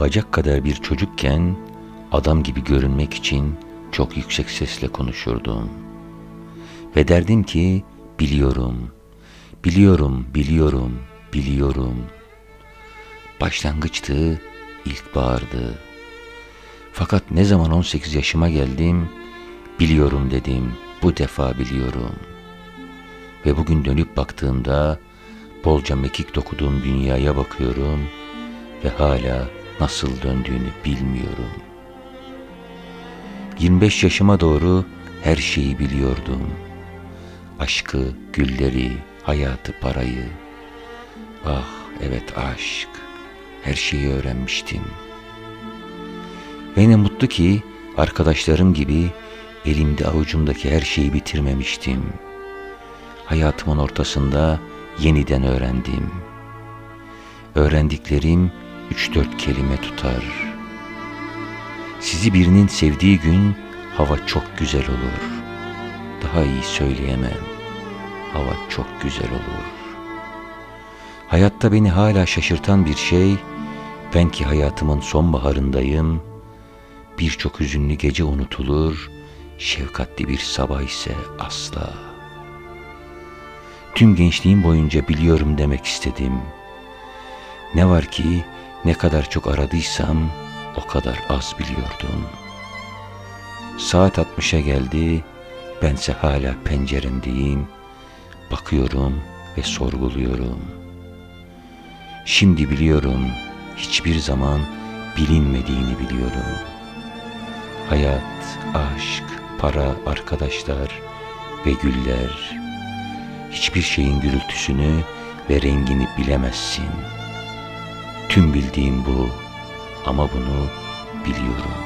Bacak kadar bir çocukken adam gibi görünmek için çok yüksek sesle konuşurdum. Ve derdim ki biliyorum, biliyorum, biliyorum, biliyorum. Başlangıçtı, ilkbahardı. Fakat ne zaman 18 yaşıma geldim, biliyorum dedim, bu defa biliyorum. Ve bugün dönüp baktığımda bolca mekik dokuduğum dünyaya bakıyorum ve hala nasıl döndüğünü bilmiyorum. 25 yaşıma doğru her şeyi biliyordum. Aşkı, gülleri, hayatı, parayı. Ah evet aşk. Her şeyi öğrenmiştim. Ve mutlu ki arkadaşlarım gibi elimde avucumdaki her şeyi bitirmemiştim. Hayatımın ortasında yeniden öğrendim. Öğrendiklerim üç dört kelime tutar. Sizi birinin sevdiği gün hava çok güzel olur. Daha iyi söyleyemem. Hava çok güzel olur. Hayatta beni hala şaşırtan bir şey, ben ki hayatımın sonbaharındayım. Birçok hüzünlü gece unutulur, şefkatli bir sabah ise asla. Tüm gençliğim boyunca biliyorum demek istedim. Ne var ki ne kadar çok aradıysam o kadar az biliyordum. Saat 60'a geldi, bense hala penceremdeyim. Bakıyorum ve sorguluyorum. Şimdi biliyorum, hiçbir zaman bilinmediğini biliyorum. Hayat, aşk, para, arkadaşlar ve güller. Hiçbir şeyin gürültüsünü ve rengini bilemezsin. Tüm bildiğim bu ama bunu biliyorum.''